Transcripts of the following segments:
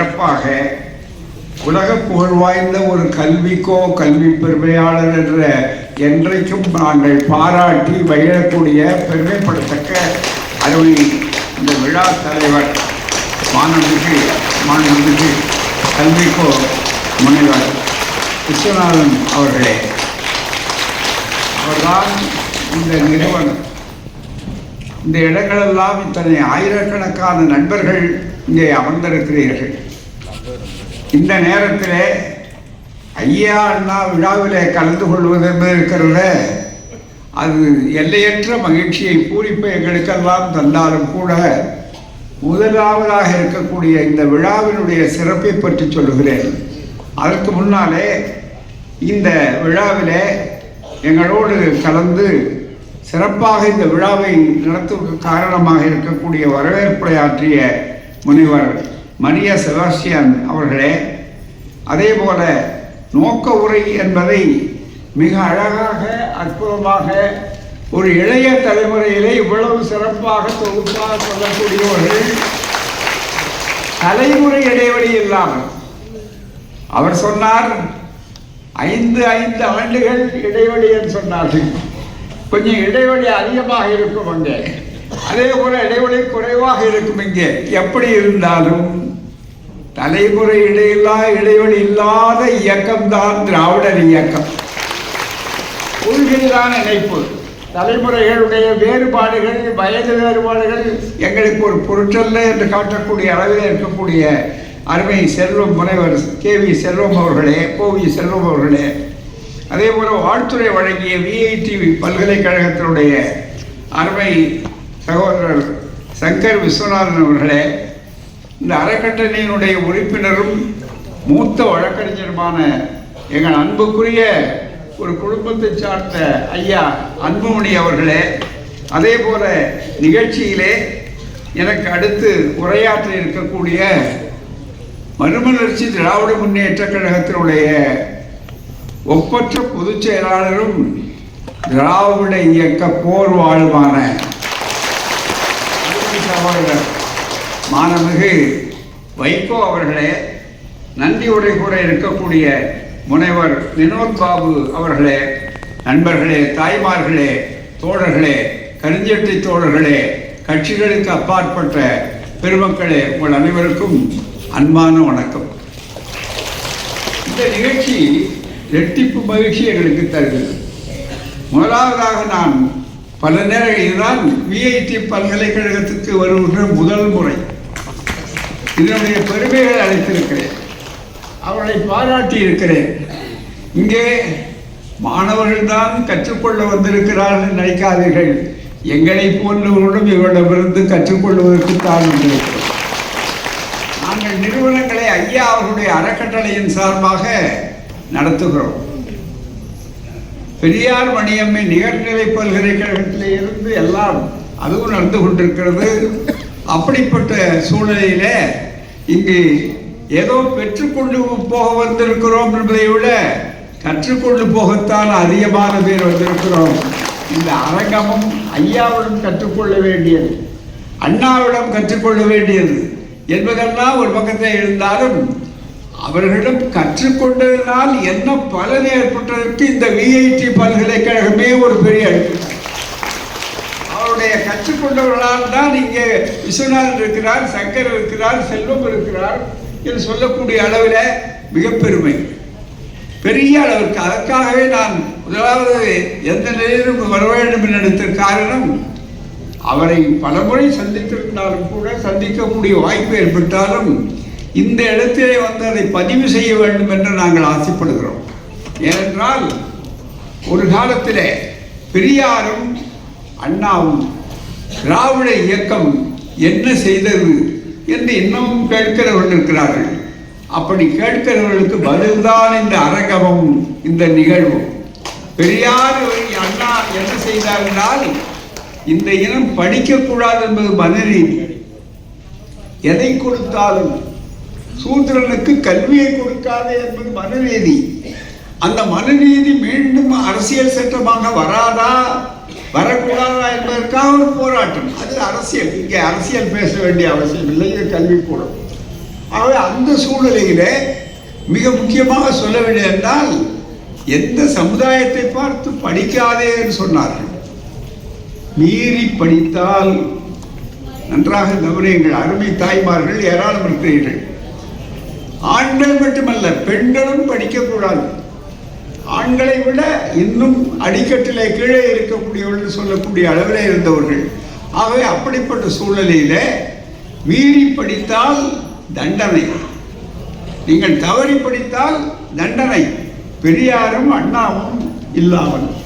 சிறப்பாக உலக புகழ் வாய்ந்த ஒரு கல்விக்கோ கல்வி பெருமையாளர் என்ற என்றைக்கும் நாங்கள் பாராட்டி மகிழக்கூடிய பெருமைப்படத்தக்க அருமை இந்த விழா தலைவர் மாணவனுக்கு மாணவருக்கு கல்விக்கோ முனைவர் விஸ்வநாதன் அவர்களே. அவர்தான் இந்த நிறுவனம். இந்த இடங்களெல்லாம் இத்தனை ஆயிரக்கணக்கான நண்பர்கள் இங்கே அமர்ந்திருக்கிறீர்கள். இந்த நேரத்தில் ஐயா அண்ணா விழாவிலே கலந்து கொள்வது இருக்கிறத? அது எல்லையற்ற மகிழ்ச்சியை பூரிப்பை எங்களுக்கெல்லாம் தந்தாலும் கூட முதலாவதாக இருக்கக்கூடிய இந்த விழாவினுடைய சிறப்பை பற்றி சொல்லுகிறேன். அதற்கு முன்னாலே இந்த விழாவிலே எங்களோடு கலந்து சிறப்பாக இந்த விழாவை நடத்துவதற்கு காரணமாக இருக்கக்கூடிய வரவேற்புரையாற்றிய முனிவர் மரியா செபாஸ்டியன் அவர்களே அதே போல நோக்க உரை என்பதை மிக அழகாக அற்புதமாக ஒரு இளைய தலைமுறையிலே இவ்வளவு சிறப்பாக தொகுப்பாக சொல்லக்கூடியவர்கள் தலைமுறை இடைவெளி இல்லாமல். அவர் சொன்னார் ஐந்து ஐந்து ஆண்டுகள் இடைவெளி என்று சொன்னார்கள். கொஞ்சம் இடைவெளி அதிகமாக இருக்கும் அங்கே. அதே போல இடைவெளி குறைவாக இருக்கும் இங்கே. எப்படி இருந்தாலும் தலைமுறை இடையில்லா இடைவெளி இல்லாத இயக்கம்தான் திராவிடர் இயக்கம். கொள்கைதான் இணைப்பு. தலைமுறைகளுடைய வேறுபாடுகள் வயது வேறுபாடுகள். எங்களுக்கு ஒரு பொருட்டல்ல என்று காட்டக்கூடிய அளவில் இருக்கக்கூடிய அருமை செல்வம் முனைவர் கே வி செல்வம் அவர்களே கோவி செல்வம் அவர்களே. அதே போல வாழ்த்துறை வழங்கிய விஐடி பல்கலைக்கழகத்தினுடைய அருமை சகோதரர் சங்கர் விஸ்வநாதன் அவர்களே இந்த அறக்கட்டளையினுடைய உறுப்பினரும் மூத்த வழக்கறிஞருமான எங்கள் அன்புக்குரிய ஒரு குடும்பத்தை சார்ந்த ஐயா அன்புமணி அவர்களே அதே போல நிகழ்ச்சியிலே எனக்கு அடுத்து உரையாற்ற இருக்கக்கூடிய மறுமலர்ச்சி திராவிட முன்னேற்ற கழகத்தினுடைய ஒப்பற்ற பொதுச் செயலாளரும் திராவிட இயக்க போர் வாழ்வான அருமை சகோதரர் மாணமிகு வைகோ அவர்களே நன்றி கூட இருக்கக்கூடிய முனைவர் வினோத் பாபு அவர்களே நண்பர்களே தாய்மார்களே தோழர்களே கருஞ்செட்டி தோழர்களே கட்சிகளுக்கு அப்பாற்பட்ட பெருமக்களே உங்கள் அனைவருக்கும் அன்பான வணக்கம். இந்த நிகழ்ச்சி ரெட்டிப்பு மகிழ்ச்சி எங்களுக்கு தருகிறது முதலாவதாக நான் பல நேரம் இதுதான் விஐடி பல்கலைக்கழகத்துக்கு வருகின்ற முதல் முறை. இதனுடைய பெருமைகளை அழைத்திருக்கிறேன். அவளை பாராட்டி இருக்கிறேன். இங்கே மாணவர்கள்தான் கற்றுக்கொள்ள வந்திருக்கிறார்கள் நினைக்காதீர்கள். எங்களை போன்றவர்களும் இவரிடமிருந்து கற்றுக்கொள்வதற்கு தான் வந்திருக்கிறோம் நாங்கள் நிறுவனங்களை ஐயா அவர்களுடைய அறக்கட்டளையின் சார்பாக நடத்துகிறோம். பெரியார் மணியம்மை நிகர்நிலை பல்கலைக்கழகத்திலே இருந்து எல்லாம் அதுவும் நடந்து கொண்டிருக்கிறது. அப்படிப்பட்ட சூழ்நிலையில இங்கு ஏதோ பெற்றுக்கொண்டு போக வந்திருக்கிறோம் என்பதை விட கற்றுக்கொண்டு போகத்தான் அதிகமான பேர் வந்திருக்கிறோம். இந்த அரங்கமும் ஐயாவிடம் கற்றுக்கொள்ள வேண்டியது அண்ணாவிடம் கற்றுக்கொள்ள வேண்டியது என்பதெல்லாம் ஒரு பக்கத்தில் இருந்தாலும் அவர்களிடம் கற்றுக்கொண்டதனால் என்ன பலன் ஏற்பட்டதற்கு இந்த விஐடி பல்கலைக்கழகமே ஒரு பெரிய அவருடைய கற்றுக்கொண்டவர்களால் தான் இங்கே விஸ்வநாதன் இருக்கிறார் சங்கர் இருக்கிறார் செல்வம் இருக்கிறார் என்று சொல்லக்கூடிய அளவில் மிகப்பெருமை. பெரிய அளவிற்கு. அதற்காகவே நான் முதலாவது எந்த நிலையிலும் வர வேண்டும் என்று நினைத்த காரணம் அவரை பலமுறை சந்தித்திருந்தாலும் கூட சந்திக்கக்கூடிய வாய்ப்பு ஏற்பட்டாலும் இந்த இடத்திலே வந்து அதை பதிவு செய்ய வேண்டும் என்று நாங்கள் ஆசைப்படுகிறோம். ஏனென்றால் ஒரு காலத்தில் பெரியாரும் அண்ணாவும் திராவிட இயக்கம் என்ன செய்தது என்று இன்னமும் கேட்கிறவர்கள் இருக்கிறார்கள். அப்படி கேட்கிறவர்களுக்கு பதில்தான் இந்த அரங்கமும் இந்த நிகழ்வும். பெரியார் அண்ணா என்ன செய்தார் என்றால் இந்த இனம் படிக்கக்கூடாது என்பது மனநீதி எதை கொடுத்தாலும் சூத்திரனுக்கு கல்வியை கொடுக்காது என்பது மனநீதி அந்த மனநீதி மீண்டும் அரசியல் சட்டமாக வராதா? வரக்கூடாதா என்பதற்காக ஒரு போராட்டம். அது அரசியல். இங்கே அரசியல் பேச வேண்டிய அவசியம் இல்லை இது கல்விக்கூடம் ஆகவே அந்த சூழ்நிலையிலே மிக முக்கியமாக சொல்ல வேண்டியது என்றால் எந்த சமுதாயத்தை பார்த்து படிக்காதே என்று சொன்னார்கள். மீறி படித்தால் நன்றாக கவனியுங்கள். அருமை தாய்மார்கள் ஏராளம் இருக்கிறீர்கள். ஆண்கள் மட்டுமல்ல பெண்களும் படிக்கக்கூடாது. ஆண்களை விட இன்னும் அடிக்கட்டிலே கீழே இருக்கக்கூடியவர்கள் சொல்லக்கூடிய அளவில் இருந்தவர்கள். ஆகவே அப்படிப்பட்ட சூழ்நிலையிலே மீறி படித்தால் தண்டனை. நீங்கள் தவறி படித்தால் தண்டனை. பெரியாரும் அண்ணாவும் இல்லாமல்.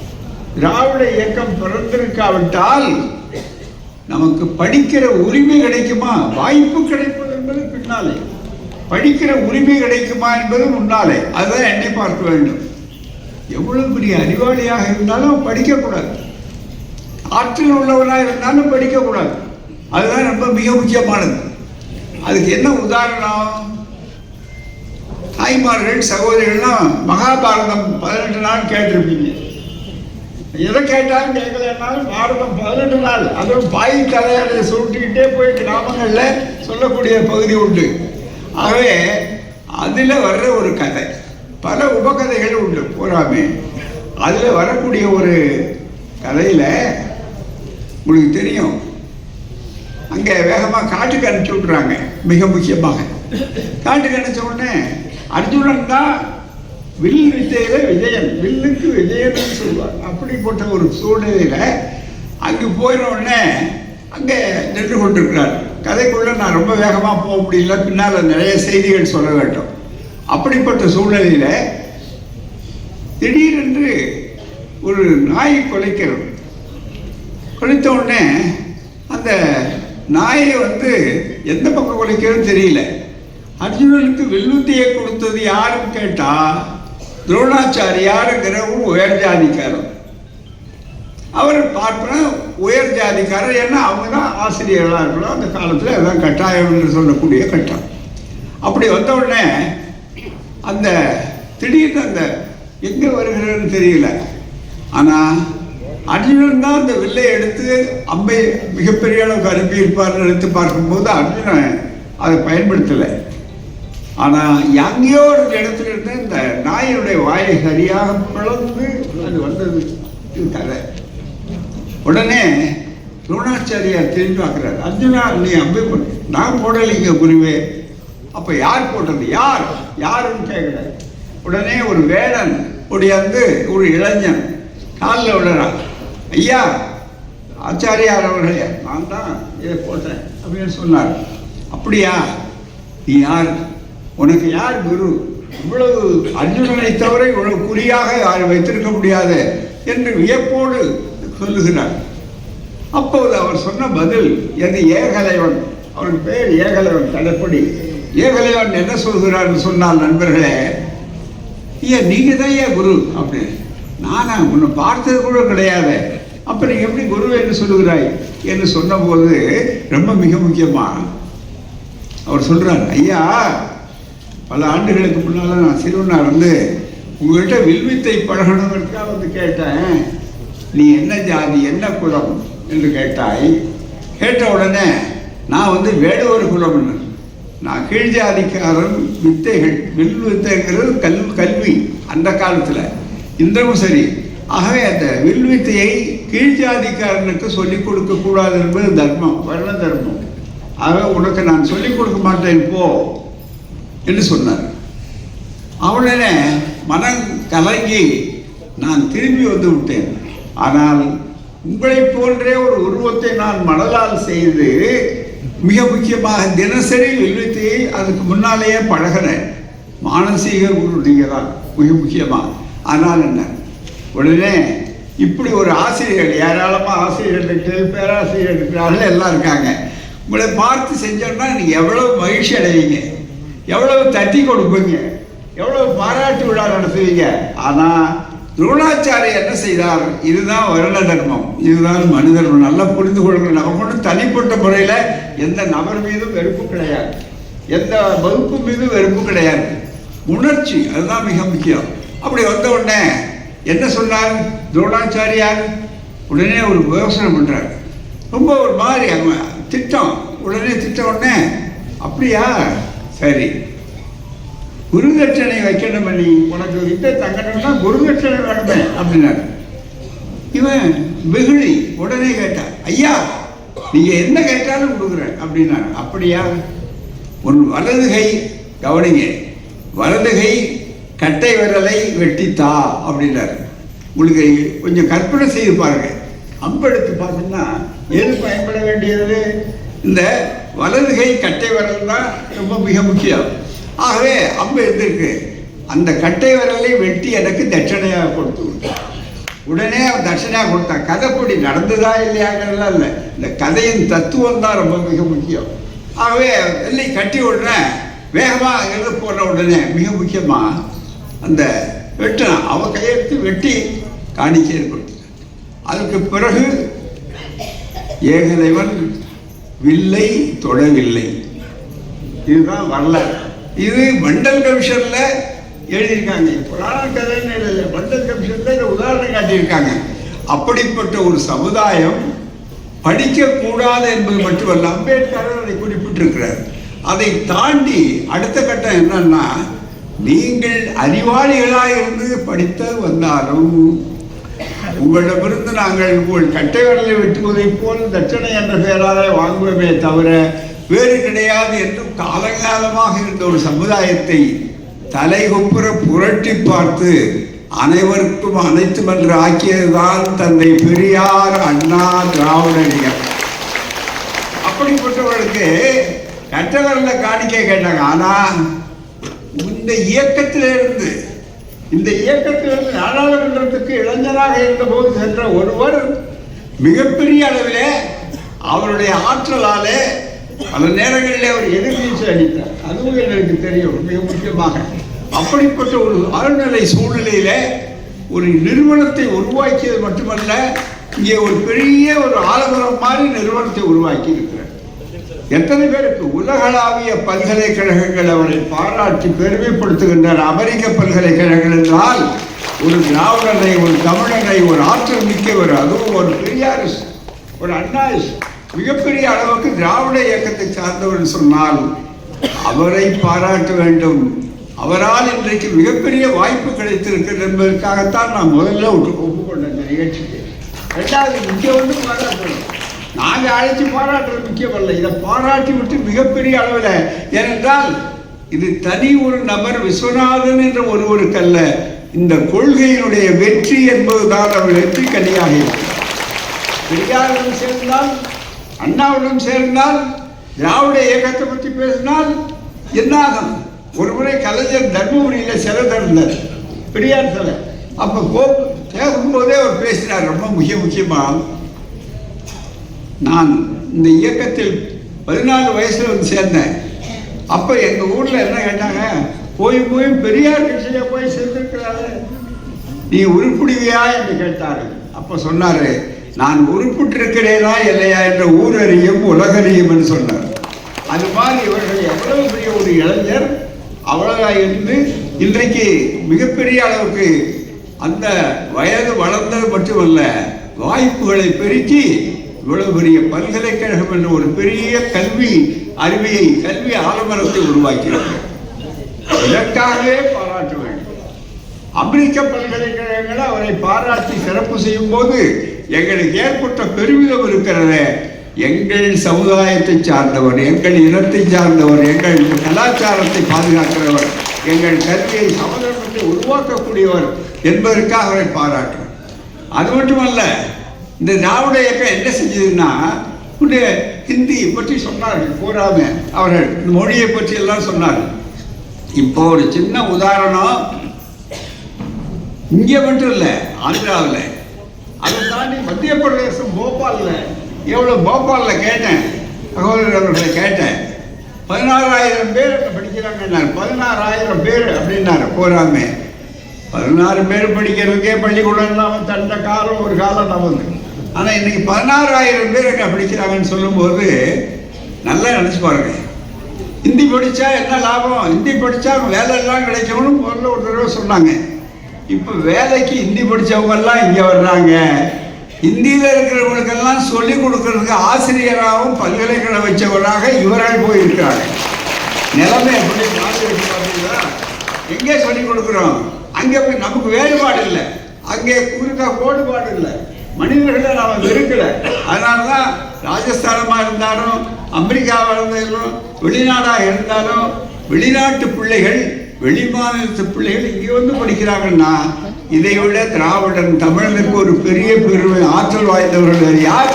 திராவிட இயக்கம் பிறந்திருக்காவிட்டால் நமக்கு படிக்கிற உரிமை கிடைக்குமா? வாய்ப்பு கிடைப்பது என்பது பின்னாலே. படிக்கிற உரிமை கிடைக்குமா என்பது முன்னாலே. அதுதான் எண்ணி பார்க்க வேண்டும். எவ்வளவு பெரிய அறிவாளியாக இருந்தாலும் படிக்கக்கூடாது. ஆற்றல் உள்ளவனாக இருந்தாலும் படிக்கக்கூடாது. அதுதான் ரொம்ப மிக முக்கியமானது. அதுக்கு என்ன உதாரணம்? தாய்மார்கள் சகோதரிகள்லாம் மகாபாரதம் பதினெட்டு நாள் கேட்டிருப்பீங்க. எதை கேட்டாலும் கேட்கலன்னாலும் பாரதம் பதினெட்டு நாள். அதுவும் பாய் தலையாடைய சுருட்டிக்கிட்டே போய் கிராமங்களில் சொல்லக்கூடிய பகுதி உண்டு. ஆகவே அதில் வர்ற ஒரு கதை. பல உபகதைகள் உண்டு. பூராமே அதில் வரக்கூடிய ஒரு கதையில் உங்களுக்கு தெரியும். அங்கே வேகமாக காட்டுக்கு அனுப்பிச்சி விட்றாங்க மிக முக்கியமாக. காட்டுக்கு அனுப்பிச்ச உடனே அர்ஜுனன் தான் வில் வித்தையில விஜயன். வில்லுக்கு விஜயன் சொல்லுவார் அப்படிப்பட்ட ஒரு சூழ்நிலையில் அங்கே போயின உடனே அங்கே நின்று கொண்டிருக்கிறார். கதைக்குள்ளே நான் ரொம்ப வேகமாக போக முடியல. பின்னால் நிறைய செய்திகள் சொல்ல வேண்டும். அப்படிப்பட்ட சூழ்நிலையில் திடீரென்று ஒரு நாய் கொலைக்கிறது. கொலைத்த உடனே அந்த நாயை வந்து எந்த பக்கம் குலைக்கிறதுன்னு தெரியல. அர்ஜுனனுக்கு வில்லுத்தியை கொடுத்தது யாருன்னு கேட்டால் துரோணாச்சாரியாருங்கிற ஒரு உயர் ஜாதிக்காரர் அவர் பார்ப்பன உயர் ஜாதிக்காரர் ஏன்னா அவங்க தான் ஆசிரியர்களாக இருக்கணும். அந்த காலத்தில் அதான் கட்டாயம் என்று சொல்லக்கூடிய கட்டம். அப்படி வந்த உடனே அந்த திடீர்னு அந்த எங்கே வருகிறன்னு தெரியல. ஆனால் அர்ஜுனன் தான் அந்த வில்லை எடுத்து அம்பை மிகப்பெரிய அளவுக்கு அனுப்பியிருப்பார்னு எடுத்து பார்க்கும்போது அர்ஜுனன் அதை பயன்படுத்தலை. ஆனால் எங்கேயோ ஒரு இடத்துல இருந்து இந்த நாயினுடைய வாயை சரியாக பிளந்து அது வந்தது. தலை. கதை உடனே துரோணாச்சாரியார் திரும்பி பார்க்குறாரு. அர்ஜுனா நீ அம்பை நான் போடலைங்க குருவே. அப்போ யார் போட்டது? யார்? யாருன்னு கேட்கல உடனே ஒரு வேடன் ஒடியாந்து ஒரு இளைஞன் காலில் விழுறான். ஐயா ஆச்சாரியார் அவர்களே நான் தான் இதை போட்டேன் அப்படின்னு சொன்னார். அப்படியா? நீ யார்? உனக்கு யார் குரு? இவ்வளவு அர்ஜுனனை தவிர இவ்வளவு குறியாக யார் வைத்திருக்க முடியாது என்று வியப்போடு சொல்லுகிறார். அப்போது அவர் சொன்ன பதில் எது ஏகலைவன்? அவன் பேர் ஏகலைவன் தலைப்படி ஏகலைவன் என்ன சொல்கிறார்னு சொன்னால் நண்பர்களே ஏன் நீங்கள் தான் ஏன் குரு? அப்படின்னு. நானா உன்னை பார்த்தது கூட கிடையாது. அப்போ நீ எப்படி குரு என்று சொல்லுகிறாய்? என்று சொன்னபோது ரொம்ப மிக முக்கியமாக அவர் சொல்கிறார் ஐயா பல ஆண்டுகளுக்கு முன்னால் நான் சிறுவனார் வந்து உங்கள்கிட்ட வில்வித்தை பழகணுங்கிறதுக்காக வந்து கேட்டேன். நீ என்ன ஜாதி என்ன குலம்? என்று கேட்டாய். கேட்ட உடனே நான் வந்து வேடுவர் குலம்னு. நான் கீழ் ஜாதிக்காரன் வித்தைகள் வில் வித்தைங்கிறது கல் கல்வி. அந்த காலத்தில். இன்றும் சரி. ஆகவே அந்த வில் வித்தையை கீழ் ஜாதிக்காரனுக்கு சொல்லிக் கொடுக்க கூடாது என்பது தர்மம். வர்ண தர்மம். ஆகவே உனக்கு நான் சொல்லிக் கொடுக்க மாட்டேன் போ என்று சொன்னார். அவனே மனம் கலங்கி நான் திரும்பி வந்து விட்டேன். ஆனால் உங்களைப் போன்றே ஒரு உருவத்தை நான் மணலால் செய்து மிக முக்கியமாக தினசரி வில்வித்தையை அதுக்கு முன்னாலேயே பழகின மானசீக குரு நீங்கள் தான் மிக முக்கியமாக. ஆனால் என்ன? உடனே இப்படி ஒரு ஆசிரியர் ஏராளமாக ஆசிரியர்கள் இருக்கிறார்கள், பேராசிரியர் இருக்கிறார்கள் எல்லாம் இருக்காங்க. உங்களை பார்த்து செஞ்சோம்னா நீங்கள் எவ்வளோ மகிழ்ச்சி அடைவீங்க? எவ்வளோ தட்டி கொடுப்பீங்க? எவ்வளோ பாராட்டு விழா நடத்துவீங்க? ஆனால் துரோணாச்சாரியர் என்ன செய்தார்? இதுதான் வருண தர்மம். இதுதான் மனு தர்மம். நல்லா புரிந்து கொள்கிற நமக்கு ஒன்றும் தனிப்பட்ட முறையில் எந்த நபர் மீதும் வெறுப்பு கிடையாது. எந்த வகுப்பு மீதும் வெறுப்பு கிடையாது. உணர்ச்சி அதுதான் மிக முக்கியம். அப்படி வந்த உடனே என்ன சொன்னார்? துரோணாச்சாரியார் உடனே ஒரு யோசனை பண்ணுறார் ரொம்ப ஒரு மாதிரி அவன் திட்டம். உடனே திட்ட உடனே அப்படியா? சரி. குருதட்சணை வைக்கணும் பண்ணி உனக்கு வித்தை தங்கணும்னா குருதட்சணை வேணுமே அப்படின்னாரு. இவன் வெகுளி உடனே கேட்டான் ஐயா நீங்க என்ன கேட்டாலும் கொடுக்குறேன் அப்படின்னாரு. அப்படியா? உன் வலது கை கவனிங்க வலது கை கட்டை விரலை வெட்டித்தா அப்படின்னாரு. உங்களுக்கு கொஞ்சம் கற்பனை செய்து பாருங்க. அம்பெடுத்து பார்த்தீங்கன்னா எது பயன்பட வேண்டியது? இந்த வலது கை கட்டை விரல் தான் ரொம்ப மிக முக்கியம். ஆகவே அம்பு எந்திருக்கு அந்த கட்டை விரலை வெட்டி எனக்கு தட்சணையாக கொடுத்து விட்டார். உடனே அவன் தட்சணையாக கொடுத்தான் கதைப்படி நடந்ததா இல்லையாங்கிறதுலாம் இல்லை. இந்த கதையின் தத்துவம் தான் ரொம்ப மிக முக்கியம். ஆகவே வெள்ளை கட்டி உடனே வேகமாக எழுந்து போன உடனே மிக முக்கியமாக அந்த வெட்டினான் அவன் கையெழுத்து வெட்டி காணிக்கையில் கொடுத்தான் அதுக்கு பிறகு ஏகலைவன் வில்லை தொடவில்லை. இதுதான் வரலாறு. இது மண்டல் கமிஷன்ல எழுதியிருக்காங்க. புராண கதைன்னு எழுதல. மண்டல் கமிஷன்ல இதை உதாரணம் காட்டியிருக்காங்க. அப்படிப்பட்ட ஒரு சமுதாயம் படிக்கக்கூடாது என்பது மட்டுமல்ல அம்பேத்கர் அதை குறிப்பிட்டிருக்கிறார். அதை தாண்டி அடுத்த கட்டம் என்னன்னா நீங்கள் அறிவாளிகளாக இருந்து படித்து வந்தாலும் உங்களிடமிருந்து நாங்கள் உங்கள் கட்டை விரலை வெட்டுவதைப் போல் தட்சணை என்ற பெயராக வாங்குவோமே தவிர வேறு கிடையாது என்றும் காலங்காலமாக இருந்த ஒரு சமுதாயத்தை தலைகுப்புற புரட்டி பார்த்து அனைவருக்கும் அனைத்தும் என்று ஆக்கியதுதான் தந்தை பெரியார் அண்ணா திராவிடர்கள் அப்படிப்பட்டவர்களுக்கு கட்டவரல காணிக்கை கேட்டாங்க. ஆனா இந்த இயக்கத்திலிருந்து இந்த இயக்கத்திலிருந்து நாடாளுமன்றத்துக்கு இளைஞராக இருந்தபோது சென்ற ஒருவர் மிகப்பெரிய அளவிலே அவருடைய ஆற்றலாலே பல நேரங்களில் அவர் எதிர்நீச்சல் அடித்தார் அதுவும் எனக்கு தெரியும் மிக முக்கியமாக. அப்படிப்பட்ட ஒரு ஆழ்நிலை சூழ்நிலையில ஒரு நிறுவனத்தை உருவாக்கியது மட்டுமல்ல இங்கே ஒரு பெரிய ஒரு ஆலமரம் மாதிரி நிறுவனத்தை உருவாக்கி இருக்கிறார் எத்தனை பேருக்கு? உலகளாவிய பல்கலைக்கழகங்கள் அவரை பாராட்டி பெருமைப்படுத்துகின்றன. அமெரிக்க பல்கலைக்கழகங்கள் என்றால் ஒரு திராவிடனை ஒரு தமிழனை ஒரு ஆற்றல் மிக்கவர் அதுவும் ஒரு பெரியாரிஸ் ஒரு அண்ணாயிஸ் மிகப்பெரிய அளவுக்கு திராவிட இயக்கத்தை சார்ந்தவர் சொன்னால் அவரை பாராட்ட வேண்டும். அவரால் இன்றைக்கு மிகப்பெரிய வாய்ப்பு கிடைத்திருக்கிறது என்பதற்காகத்தான் நான் முதல்ல ஒட்டு- ஒப்புக்கொண்டேன் இந்த நிகழ்ச்சிக்கு. ரெண்டாவது முக்கிய வந்து பாராட்டணும். நாங்கள் அழைச்சி பாராட்டுறது முக்கியமல்ல. இதை பாராட்டி விட்டு மிகப்பெரிய அளவில் ஏனென்றால் இது தனி ஒரு நபர் விஸ்வநாதன் என்ற ஒருவருக்கல்ல இந்த கொள்கையினுடைய வெற்றி என்பதுதான் அவர் வெற்றி கனியாக இருக்கிறார் பெரியாருடன் சேர்ந்தால் அண்ணாவுடன் சேர்ந்தால் திராவிட இயக்கத்தை பற்றி பேசினால் என்னாகும்? ஒரு முறை கலைஞர் தர்மபுரியில் சிலை திறந்தார். பெரியார் சிலை. அப்போ போ பேசும்போதே அவர் பேசினார். ரொம்ப முக்கிய முக்கியமாக நான் இந்த இயக்கத்தில் பதினாலு வயசில் வந்து சேர்ந்தேன். அப்போ எங்கள் ஊரில் என்ன கேட்டாங்க? போய் போய் பெரியார் கட்சியில் போய் சேர்ந்துருக்கிறாரு. நீ உருப்பிடுவியா? என்று கேட்டார். அப்போ சொன்னார் நான் உருப்பிட்டிருக்கிறேனா இல்லையா என்ற ஊரறியும் உலகறியும் என்று சொன்னார். அது மாதிரி இவர்கள் எவ்வளவு பெரிய ஒரு இளைஞர் அவ்வளவா இருந்து இன்றைக்கு மிகப்பெரிய அளவுக்கு அந்த வயது வளர்ந்தது மட்டுமல்ல வாய்ப்புகளை பெருக்கி இவ்வளவு பெரிய பல்கலைக்கழகம் என்ற ஒரு பெரிய கல்வி அறிவியை கல்வி ஆலமரத்தை உருவாக்கியிருக்கிறார் இதற்காகவே அமெரிக்க பல்கலைக்கழகங்களை அவரை பாராட்டி சிறப்பு செய்யும் போது எங்களுக்கு ஏற்பட்ட பெருமிதம் இருக்கிறது. எங்கள் சமுதாயத்தை சார்ந்தவர் எங்கள் இனத்தை சார்ந்தவர் எங்கள் கலாச்சாரத்தை பாதுகாக்கிறவர் எங்கள் கல்வியை சமதர்மத்தை உருவாக்கக்கூடியவர் என்பதற்காக அவரை பாராட்டுறோம். அது மட்டுமல்ல இந்த திராவிட இயக்கம் என்ன செஞ்சதுன்னா இந்த ஹிந்தி பற்றி சொன்னார்கள் கூறாம அவர்கள் இந்த மொழியை பற்றி எல்லாம் சொன்னார்கள். இப்போ ஒரு சின்ன உதாரணம் இங்கே மட்டும் இல்லை ஆந்திராவில். அதை தாண்டி மத்திய பிரதேசம் போபாலில். எவ்வளோ போபாலில் கேட்டேன் சகோதரர்களை கேட்டேன். பதினாறாயிரம் பேர் அங்கே பதினாறாயிரம் பேர் அப்படின்னாரு போறாமே. பதினாறு பேர் படிக்கிறதுக்கே பள்ளிக்கூடம் இல்லாமல் தண்ட காலம் ஒரு காலம் நமக்கு ஆனால் இன்னைக்கு பதினாறாயிரம் பேர் அங்கே படிக்கிறாங்கன்னு சொல்லும்போது நல்லா நினச்சி பாருங்க. ஹிந்தி படித்தா என்ன லாபம்? ஹிந்தி படித்தா வேலை எல்லாம் கிடைக்கும்னு முதல்ல ஒரு தடவை சொன்னாங்க. இப்போ வேலைக்கு ஹிந்தி படித்தவங்கெல்லாம் இங்கே வர்றாங்க. ஹிந்தியில் இருக்கிறவங்களுக்கெல்லாம் சொல்லிக் கொடுக்கறதுக்கு ஆசிரியராகவும் பல்கலைக்கழகம் வச்சவராக இவராக போயிருக்கிறாங்க நிலைமை எப்படி மாறிருக்கு பார்த்தீங்களா எங்கே சொல்லிக் கொடுக்குறோம்? அங்கே போய் நமக்கு வேறுபாடு இல்லை. அங்கே குறுக்கா கோடுபாடு இல்லை. மனிதர்களை நாம் வெறுக்கலை. அதனால தான் ராஜஸ்தானமாக இருந்தாலும் அமெரிக்காவாக இருந்தாலும் வெளிநாடாக இருந்தாலும் வெளிநாட்டு பிள்ளைகள் வெளிமாநிலத்து பிள்ளைகள் இங்கே வந்து படிக்கிறாங்கன்னா இதை விட திராவிடன் தமிழனுக்கு ஒரு பெரிய பெருமை ஆற்றல் வாய்ந்தவர்கள் வேறு யார்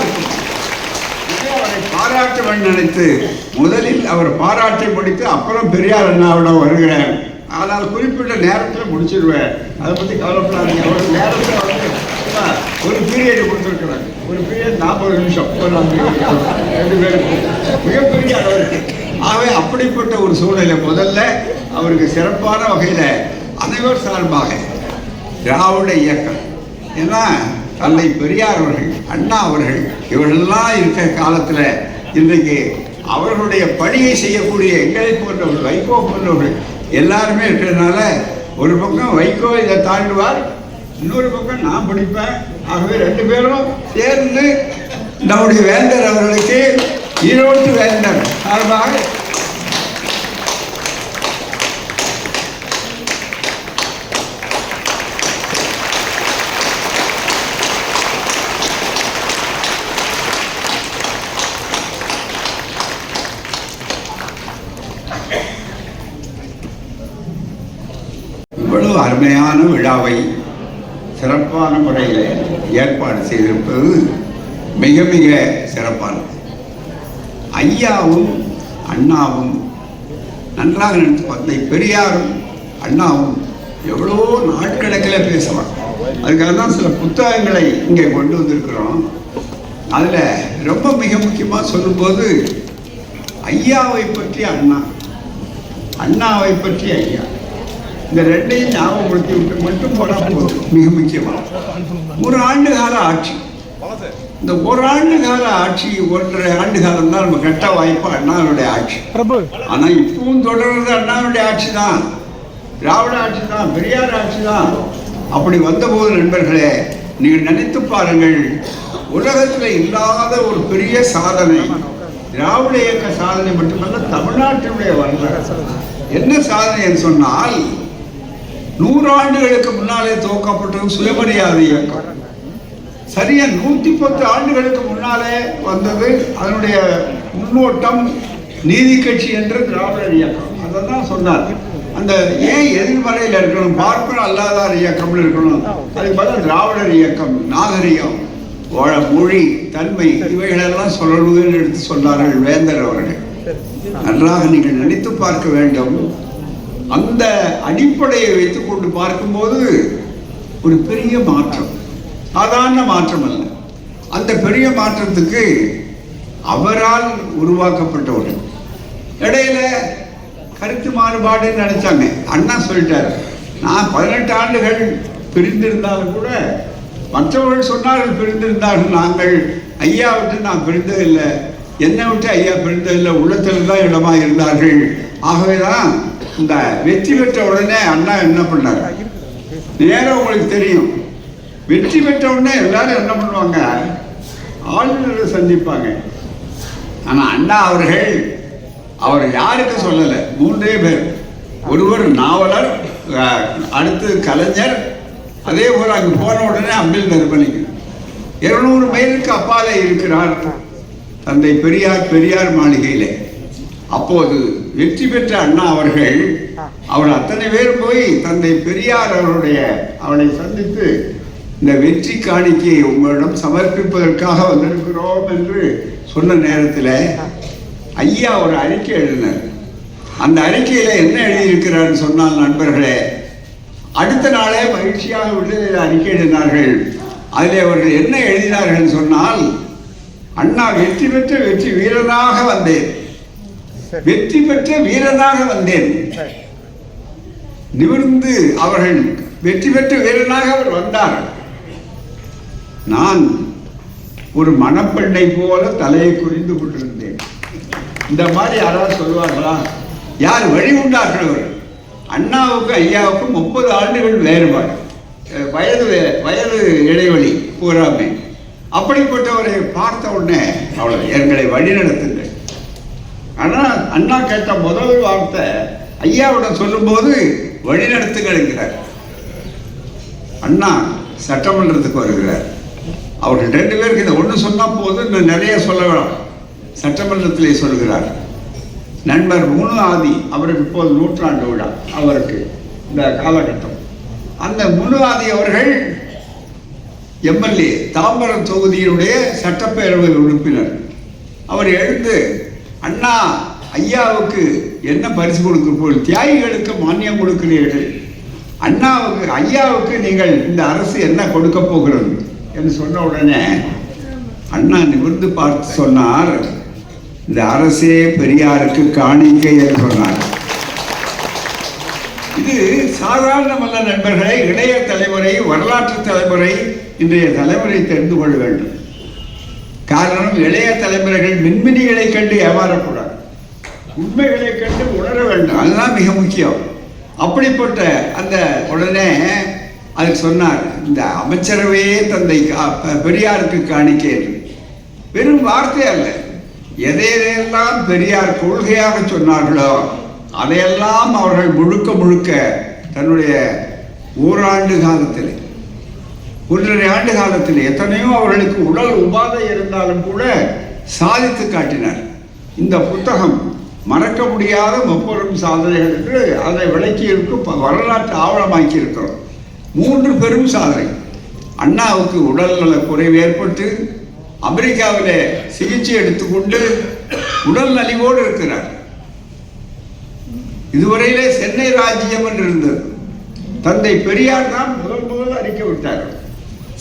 அவரை பாராட்ட நினைத்து முதலில் அவர் பாராட்டை படித்து அப்புறம் பெரியார் அண்ணாவிடம் வருகிறேன். ஆனால் குறிப்பிட்ட நேரத்தில் முடிச்சிருவேன். அதை பற்றி கவலைப்படாதீங்க. ஒரு நேரத்தில் வந்து ஒரு பீரியட் கொடுத்துருக்குறாங்க ஒரு பீரியட் நாற்பது நிமிஷம். ஒரு ரெண்டு பேருக்கு மிகப்பெரிய அளவுக்கு ஆகவே அப்படிப்பட்ட ஒரு சூழ்நிலை முதல்ல அவருக்கு சிறப்பான வகையில் அனைவர் சார்பாக திராவிட இயக்கம். ஏன்னா தந்தை பெரியார் அவர்கள் அண்ணா அவர்கள் இவர்களெல்லாம் இருக்கிற காலத்தில் இன்றைக்கு அவர்களுடைய பணியை செய்யக்கூடிய எங்களை போன்றவர்கள் வைகோ போன்றவர்கள் எல்லாருமே இருக்கிறதுனால ஒரு பக்கம் வைகோ இதை தாண்டுவார் இன்னொரு பக்கம் நான் படிப்பேன். ஆகவே ரெண்டு பேரும் சேர்ந்து நம்முடைய வேந்தர் அவர்களுக்கு ஈரோட்டு வேந்தர் சார்பாக இவ்வளவு அருமையான விழாவை சிறப்பான முறையில் ஏற்பாடு செய்திருப்பது மிக மிக சிறப்பானது. ஐயாவும் அண்ணாவும் நன்றாக நினைத்து பார்த்தேன் பெரியாரும் அண்ணாவும் எவ்வளோ நாட்கணக்கில் பேசலாம் அதுக்காக தான் சில புத்தகங்களை இங்கே கொண்டு வந்திருக்கிறோம். அதில் ரொம்ப மிக முக்கியமாக சொல்லும்போது ஐயாவை பற்றி அண்ணா அண்ணாவை பற்றி ஐயா. இந்த ரெண்டையும் ஞாபகப்படுத்தி விட்டு மட்டும் போனால் போதும். மிக முக்கியமாக ஒரு ஆண்டு கால ஆட்சி. இந்த ஒரு ஆண்டு கால ஆட்சி ஒன்றரை ஆண்டு காலம் தான் நம்ம கட்ட வாய்ப்பு அண்ணாவுடைய ஆட்சி. பிரபு. ஆனா இப்பவும் தொடர்றது அண்ணாவுடைய ஆட்சி தான் திராவிட ஆட்சி தான் பெரியார் ஆட்சி தான் அப்படி வந்தபோது நண்பர்களே நீங்கள் நினைத்து பாருங்கள் உலகத்தில் இல்லாத ஒரு பெரிய சாதனை திராவிட இயக்க சாதனை மட்டுமல்ல தமிழ்நாட்டினுடைய வரலாறு. என்ன சாதனை என்று சொன்னால் நூறாண்டுகளுக்கு முன்னாலே துவக்கப்பட்டது சுயமரியாதை இயக்கம். சரியா நூற்றி பத்து ஆண்டுகளுக்கு முன்னாலே வந்தது அதனுடைய முன்னோட்டம் நீதி கட்சி என்று திராவிடர் இயக்கம். அதை தான் சொன்னார். அந்த ஏன் எதிர்மறையில் இருக்கணும் பார்ப்பன அல்லாதார் இயக்கம்னு இருக்கணும். அதுக்கு பதில் திராவிடர் இயக்கம் நாகரிகம் மொழி தன்மை இவைகளெல்லாம் சொல்லணும்னு எடுத்து சொன்னார்கள் வேந்தர் அவர்கள். நன்றாக நீங்கள் நினைத்து பார்க்க வேண்டும். அந்த அடிப்படையை வைத்துக்கொண்டு பார்க்கும்போது ஒரு பெரிய மாற்றம். சாதாரண மாற்றம் அல்ல அந்த பெரிய மாற்றத்துக்கு அவரால் உருவாக்கப்பட்டவர் இடையில கருத்து மாறுபாடுன்னு நினைச்சாங்க. அண்ணா சொல்லிட்டார் நான் பதினெட்டு ஆண்டுகள் பிரிந்திருந்தாலும் கூட மற்றவர்கள் சொன்னார்கள் பிரிந்திருந்தார்கள். நாங்கள் ஐயா விட்டு நான் பிரிந்ததில்லை. என்னை விட்டு ஐயா பிரிந்ததில்லை. உள்ளத்தில் தான் இடமா இருந்தார்கள். ஆகவேதான் இந்த வெற்றி பெற்ற உடனே அண்ணா என்ன பண்ணார்? நேரம் உங்களுக்கு தெரியும். வெற்றி பெற்ற உடனே எல்லாரும் என்ன பண்ணுவாங்க? ஆளுநரை சந்திப்பாங்க. ஆனால் அண்ணா அவர்கள் அவர் யாருக்கு சொல்லலை. மூன்றே பேர். ஒருவர் நாவலர் அடுத்து கலைஞர். அதே போல் அங்கே போன உடனே அம்பில் நிர்மலிங்க இருநூறு மைலுக்கு அப்பாலே இருக்கிறார் தந்தை பெரியார் பெரியார் மாளிகையில். அப்போது வெற்றி பெற்ற அண்ணா அவர்கள் அவர் அத்தனை பேர் போய் தந்தை பெரியார் அவருடைய அவனை சந்தித்து இந்த வெற்றி காணிக்கையை உங்களிடம் சமர்ப்பிப்பதற்காக வந்திருக்கிறோம் என்று சொன்ன நேரத்தில் ஐயா ஒரு அறிக்கை எழுதினார். அந்த அறிக்கையில் என்ன எழுதியிருக்கிறார்னு சொன்னால் நண்பர்களே அடுத்த நாளே மகிழ்ச்சியாக விடுதலை அறிக்கை எழுதினார்கள். அதில் அவர்கள் என்ன எழுதினார்கள் சொன்னால் அண்ணா வெற்றி பெற்ற வெற்றி வீரனாக வந்தேன். வெற்றி பெற்ற வீரனாக வந்தேன். நிமிர்ந்து அவர்கள் வெற்றி பெற்ற வீரனாக அவர் வந்தார் நான் ஒரு மணப்பெண்ணை போல தலையை குறிந்து கொண்டிருந்தேன். இந்த மாதிரி யாராவது சொல்லுவார்களா யார் வழி உண்டாக்குறவர்? அண்ணாவுக்கும் ஐயாவுக்கும் முப்பது ஆண்டுகள் வேறுபாடு. வயது வே- வயது இடைவெளி பூராமை அப்படிப்பட்டவரை பார்த்த உடனே அவ்வளவு எங்களை வழி நடத்துங்கள். ஆனால் அண்ணா கேட்ட முதல் வார்த்தை ஐயாவிடம் சொல்லும்போது வழிநடத்துங்கிறார் அண்ணா சட்டமன்றத்துக்கு வருகிறார். அவர்கள் ரெண்டு பேருக்கு இதை ஒன்று சொன்னால் போதும் இன்னும் நிறைய சொல்ல வேணாம். சட்டமன்றத்திலே சொல்கிறார் நண்பர் முனு ஆதி அவருக்கு இப்போது நூற்றாண்டு விழா அவருக்கு இந்த காலகட்டம். அந்த முனு ஆதி அவர்கள் எம்எல்ஏ தாம்பரம் தொகுதியினுடைய சட்டப்பேரவை உறுப்பினர். அவர் எழுந்து அண்ணா ஐயாவுக்கு என்ன பரிசு கொடுக்க போல் தியாகிகளுக்கு மானியம் கொடுக்கிறீர்கள். அண்ணாவுக்கு ஐயாவுக்கு நீங்கள் இந்த அரசு என்ன கொடுக்க போகிறது? என்று சொன்ன உடனே அண்ணா நிமிர்ந்து பார்த்து சொன்னார் இந்த அரசே பெரியாருக்கு காணிக்கை என்று சொன்னார். இது சாதாரணமல்ல நண்பர்களை இளைய தலைமுறை வரலாற்று தலைமுறை இன்றைய தலைமுறை தெரிந்து கொள்ள வேண்டும். காரணம் இளைய தலைமுறைகள் மின்மினிகளை கண்டு ஏமாறக்கூடாது. உண்மைகளை கண்டு உணர வேண்டும். அதுதான் மிக முக்கியம். அப்படிப்பட்ட அந்த உடனே அது சொன்னார் இந்த அமைச்சரவையே தந்தை கா- பெரியாருக்கு காணிக்கை வெறும் வார்த்தை அல்ல. எதையெல்லாம் பெரியார் கொள்கையாக சொன்னார்களோ அதையெல்லாம் அவர்கள் முழுக்க முழுக்க தன்னுடைய ஓராண்டு காலத்தில் ஒன்றரை ஆண்டு காலத்தில் எத்தனையோ அவர்களுக்கு உடல் உபாதை இருந்தாலும் கூட சாதித்து காட்டினார். இந்த புத்தகம் மறக்க முடியாத முப்பெரும் சாதனைகள் என்று அதை விளக்கியிருக்கும் வரலாற்று ஆவணமாக்கி இருக்கிறோம் மூன்று பெரும் சாதனை. அண்ணாவுக்கு உடல்நல குறைவு ஏற்பட்டு அமெரிக்காவிலே சிகிச்சை எடுத்துக்கொண்டு உடல் நலிவோடு இருக்கிறார். இதுவரையிலே சென்னை ராஜ்யம் என்று இருந்தது. தந்தை பெரியார் தான் முதல் முதல் அறிக்கை விட்டார்.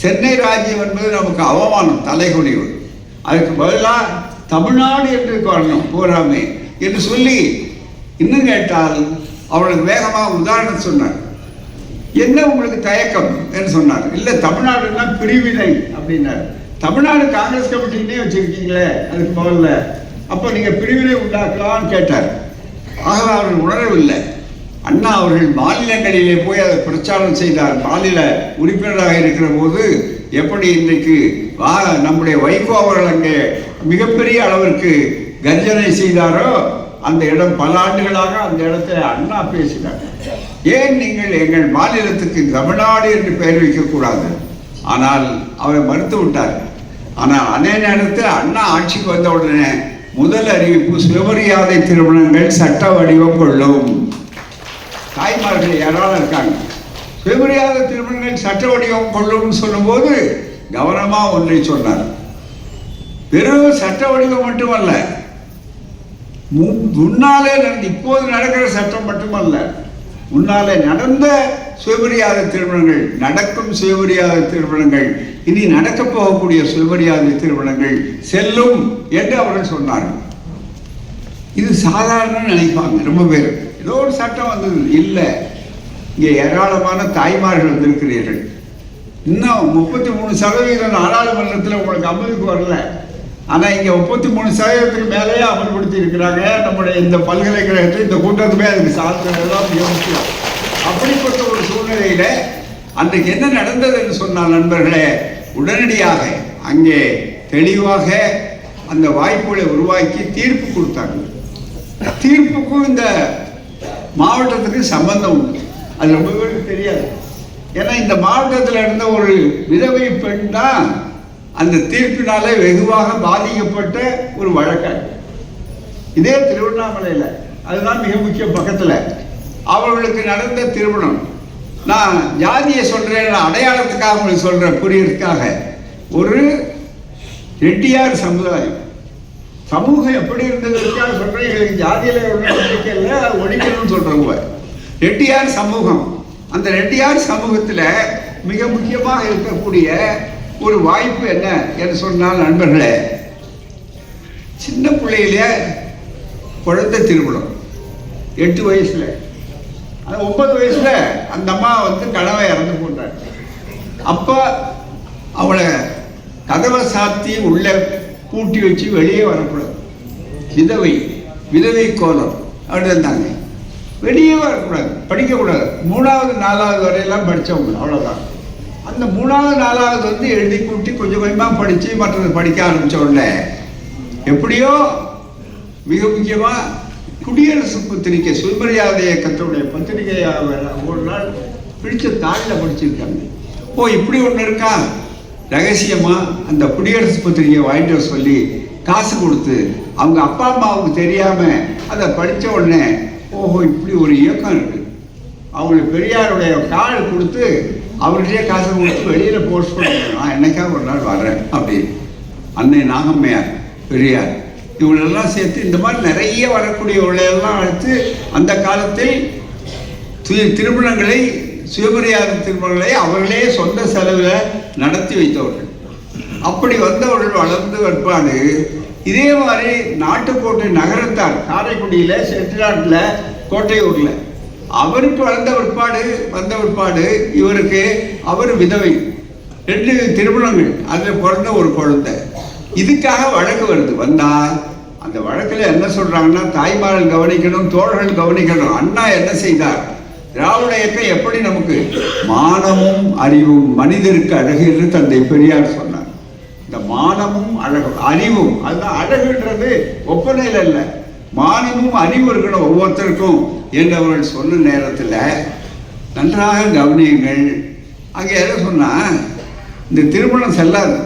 சென்னை ராஜ்யம் என்பது நமக்கு அவமானம் தலைகுனிவு. அதுக்கு பதிலாக தமிழ்நாடு என்று காரணம் போராமே என்று சொல்லி இன்னும் கேட்டால் அவளுக்கு வேகமாக உதாரணம் சொன்னார். என்ன உங்களுக்கு தயக்கம் என்று சொன்னார். இல்லை தமிழ்நாடுன்னா பிரிவினை அப்படின்னார். தமிழ்நாடு காங்கிரஸ் கமிட்டினே வச்சிருக்கீங்களே அதுக்கு முதல்ல. அப்போ நீங்கள் பிரிவினை உண்டாக்கலாம்னு கேட்டார். ஆகவே அவர்கள் உணரவில்லை. அண்ணா அவர்கள் மாநிலங்களிலே போய் அதை பிரச்சாரம் செய்தார். மாநில உறுப்பினராக இருக்கிற போது எப்படி இன்றைக்கு வா நம்முடைய வைகோ அவர்கள் அங்கே மிகப்பெரிய அளவிற்கு கர்ஜனை செய்தாரோ அந்த இடம் பல ஆண்டுகளாக அந்த இடத்துல அண்ணா பேசினார். ஏன் நீங்கள் எங்கள் மாநிலத்துக்கு தமிழ்நாடு என்று பெயர் வைக்கக்கூடாது? ஆனால் அவரை மறுத்து விட்டார் ஆனால் அதே நேரத்தில் அண்ணா ஆட்சிக்கு வந்த உடனே முதல் அறிவிப்பு சுயமரியாதை திருமணங்கள் சட்ட வடிவம் கொள்ளும். தாய்மார்கள் யாராலும் இருக்காங்க? சுயமரியாதை திருமணங்கள் சட்ட வடிவம் கொள்ளும்னு சொல்லும்போது கவனமாக ஒன்றை சொன்னார். வெறும் சட்ட வடிவம் மட்டுமல்ல முன்னாலே நடந்த இப்போது நடக்கிற சட்டம் மட்டுமல்ல முன்னாலே நடந்த சுயமரியாதை திருமணங்கள் நடக்கும் சுயமரியாதை திருமணங்கள் இனி நடக்கப் போகக்கூடிய சுயமரியாதை திருமணங்கள் செல்லும் என்று அவர்கள் சொன்னார்கள். இது சாதாரண நினைப்பாங்க ரொம்ப பேர். ஏதோ ஒரு சட்டம் வந்தது இல்லை. இங்கே ஏராளமான தாய்மார்கள் வந்திருக்கிறீர்கள். இன்னும் முப்பத்தி மூணு சதவீதம் நாடாளுமன்றத்தில் உங்களுக்கு அமலுக்கு வரல. ஆனால் இங்கே முப்பத்தி மூணு சதவீதத்துக்கு மேலேயே அமல்படுத்தி இருக்கிறாங்க நம்முடைய இந்த பல்கலைக்கழகத்தில் இந்த கூட்டத்துமே அதுக்கு சாதனைலாம் மிக அப்படிப்பட்ட ஒரு சூழ்நிலையில் அன்றைக்கு என்ன நடந்ததுன்னு சொன்னால் நண்பர்களே உடனடியாக அங்கே தெளிவாக அந்த வாய்ப்புகளை உருவாக்கி தீர்ப்பு கொடுத்தாங்க. தீர்ப்புக்கும் இந்த மாவட்டத்துக்கு சம்பந்தம் உண்டு. அது ரொம்ப பேருக்கு தெரியாது. ஏன்னா இந்த மாவட்டத்தில் இருந்த ஒரு விதவை பெண் தான் அந்த தீர்ப்பினாலே வெகுவாக பாதிக்கப்பட்ட ஒரு வழக்காக இதே திருவண்ணாமலையில் அதுதான் மிக முக்கிய பக்கத்தில். அவர்களுக்கு நடந்த திருமணம். நான் ஜாதியை சொல்கிறேன் அடையாளத்துக்காக உங்களுக்கு சொல்கிறேன் புரியறதுக்காக. ஒரு ரெட்டியார் சமுதாயம். சமூகம் எப்படி இருந்ததற்காக சொல்கிறேன் எங்களுக்கு ஜாதியில் நம்பிக்கை இல்லை ஒழிக்கணும்னு சொல்கிறவங்க ரெட்டியார் சமூகம். அந்த ரெட்டியார் சமூகத்தில் மிக முக்கியமாக இருக்கக்கூடிய ஒரு வாய்ப்பு என்ன என்று சொன்னால் நண்பர்களே சின்ன பிள்ளையிலே குழந்தை திருமணம். எட்டு வயசுல. அந்த ஒன்பது வயசுல அந்த அம்மா வந்து கனவை இறந்து போட்டார் அப்போ அவளை கதவை சாத்தி உள்ள பூட்டி வச்சு வெளியே வரக்கூடாது. விதவை விதவை கோலம் அப்படி இருந்தாங்க. வெளியே வரக்கூடாது படிக்கக்கூடாது. மூணாவது நாலாவது வரையெல்லாம் படித்தவங்க அவ்வளோதான் அந்த மூணாவது நாலாவது வந்து எழுதி கூட்டி கொஞ்சம் கொஞ்சமாக படித்து மற்றது படிக்க ஆரம்பித்த உடனே எப்படியோ மிக முக்கியமாக குடியரசு பத்திரிகை சுயமரியாதை இயக்கத்துடைய பத்திரிகையாக ஒரு நாள் பிடிச்ச தாளில் படிச்சிருக்காங்க ஓ இப்படி ஒன்று இருக்கா? ரகசியமாக அந்த குடியரசு பத்திரிகையை வாங்கிட்டு வர சொல்லி காசு கொடுத்து அவங்க அப்பா அம்மாவுக்கு தெரியாமல் அதை படித்த உடனே ஓஹோ இப்படி ஒரு இயக்கம் இருக்குது அவங்களுக்கு பெரியாருடைய கால் கொடுத்து அவர்கிட்டயே காசு கொடுத்து வெளியில் போஸ்ட் பண்ணுவேன் நான் என்னைக்கா ஒரு நாள் வர்றேன் அப்படின்னு. அன்னை நாகம்மையார் பெரியார் இவங்களெல்லாம் சேர்த்து இந்த மாதிரி நிறைய வரக்கூடியவர்களெல்லாம் அழைத்து அந்த காலத்தில் தி- திருமணங்களை சுயமரியாதை திருமணங்களை அவர்களே சொந்த செலவில் நடத்தி வைத்தவர்கள். அப்படி வந்தவர்கள் வளர்ந்து வருப்பாடு இதே மாதிரி நாட்டுக்கோட்டை நகரத்தார் காரைக்குடியில் செட்டிநாட்டில் கோட்டையூரில் அவருக்கு வளர்ந்த பிற்பாடு வந்த பிற்பாடு இவருக்கு அவர் விதவை. ரெண்டு திருமணங்கள். அதில் பிறந்த ஒரு குழந்தை. இதுக்காக வழக்கு வருது. வந்தால் அந்த வழக்கில் என்ன சொல்கிறாங்கன்னா தாய்மார்கள் கவனிக்கணும் தோழர்கள் கவனிக்கணும். அண்ணா என்ன செய்தார்? திராவிட இயக்கம் எப்படி நமக்கு மானமும் அறிவும் மனிதருக்கு அழகு என்று தந்தை பெரியார் சொன்னார். இந்த மானமும் அழகும் அறிவும் அதுதான் அழகுன்றது ஒப்பனையில் இல்லை. மானமும் அறிவு இருக்கணும் ஒவ்வொருத்தருக்கும். என்று அவர்கள் சொன்ன நேரத்தில் நன்றாக கவனியுங்கள். அங்கே எதை சொன்னால் இந்த திருமணம் செல்லாது.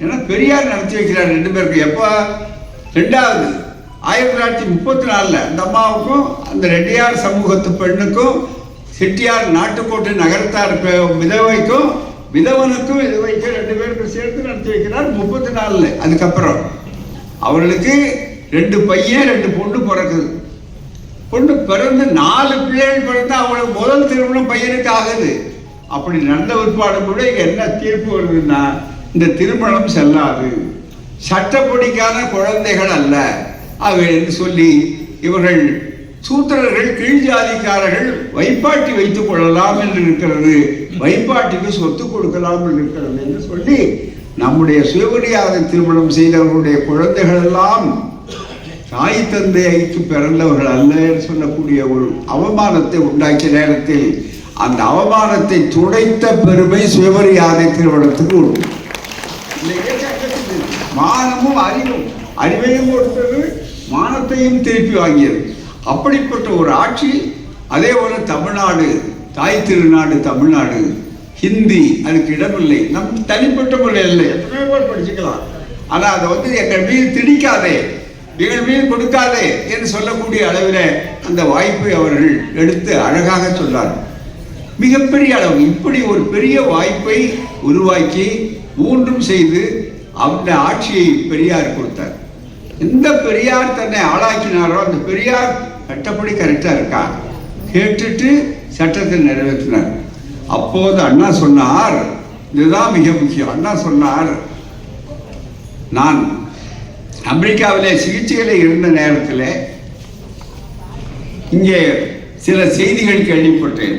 ஏன்னா பெரியார் நடத்தி வைக்கிறார் ரெண்டு பேருக்கும். எப்போ? ரெண்டாவது ஆயிரத்தி தொள்ளாயிரத்தி முப்பத்தி நாலில் அந்த அம்மாவுக்கும் அந்த ரெட்டியார் சமூகத்து பெண்ணுக்கும் செட்டியார் நாட்டுக்கோட்டை நகரத்தார் பெ- விதவைக்கும் விதவனுக்கும் விதவைக்கும் ரெண்டு பேருக்கும் சேர்த்து நடத்தி வைக்கிறார் முப்பத்தி நாலில் அதுக்கப்புறம் அவர்களுக்கு ரெண்டு பையன் ரெண்டு பொண்ணு பிறக்குது. பொண்ணு பிறந்து நாலு பிள்ளைகள் பிறந்து அவங்களுக்கு முதல் திருமணம் பையனுக்கு ஆகுது. அப்படி நடந்த விற்பாடு கூட என்ன தீர்ப்பு வருதுன்னா இந்த திருமணம் செல்லாது. சட்டப்படிக்கான குழந்தைகள் அல்ல. அவை என்று சொல்லி இவர்கள் சூத்திரர்கள் கீழ் ஜாதிக்காரர்கள் வைப்பாட்டி வைத்துக் கொள்ளலாம் என்று இருக்கிறது. வைப்பாட்டிக்கு சொத்து கொடுக்கலாம் என்று இருக்கிறது என்று சொல்லி நம்முடைய சுயமரியாதை திருமணம் செய்தவர்களுடைய குழந்தைகள் எல்லாம் தாய் தந்தைக்கு பிறந்தவர்கள் அல்ல என்று சொல்லக்கூடிய ஒரு அவமானத்தை உண்டாக்கிய நேரத்தில் அந்த அவமானத்தை துடைத்த பெருமை சுயமரியாதை திருமணத்துக்கு உண்டு. மானமும் அறிவும் அறிவையும் கொடுத்தது மானத்தையும் திருப்பி வாங்கியது. அப்படிப்பட்ட ஒரு ஆட்சி அதே போல தமிழ்நாடு தாய் திருநாடு தமிழ்நாடு ஹிந்தி அதுக்கு இடமில்லை. நம் தனிப்பட்ட முறையில் இல்லை. எத்தனையோ பேர் படிச்சுக்கலாம். ஆனால் அதை வந்து எங்கள் மீது திணிக்காதே. எங்கள் கொடுக்காதே என்று சொல்லக்கூடிய அளவில் அந்த வாய்ப்பை அவர்கள் எடுத்து அழகாக சொன்னார் மிகப்பெரிய அளவு இப்படி ஒரு பெரிய வாய்ப்பை உருவாக்கி மூன்றும் செய்து அந்த ஆட்சியை பெரியார் கொடுத்தார். எந்த பெரியார் தன்னை ஆளாக்கினாரோ அந்த பெரியார் சட்டப்படி கரெக்டாக இருக்கா? கேட்டுட்டு சட்டத்தை நிறைவேற்றினார். அப்போது அண்ணா சொன்னார் இதுதான் மிக முக்கியம். அண்ணா சொன்னார் நான் அமெரிக்காவில் சிகிச்சையில் இருந்த நேரத்தில் இங்கே சில செய்திகள் கேள்விப்பட்டேன்.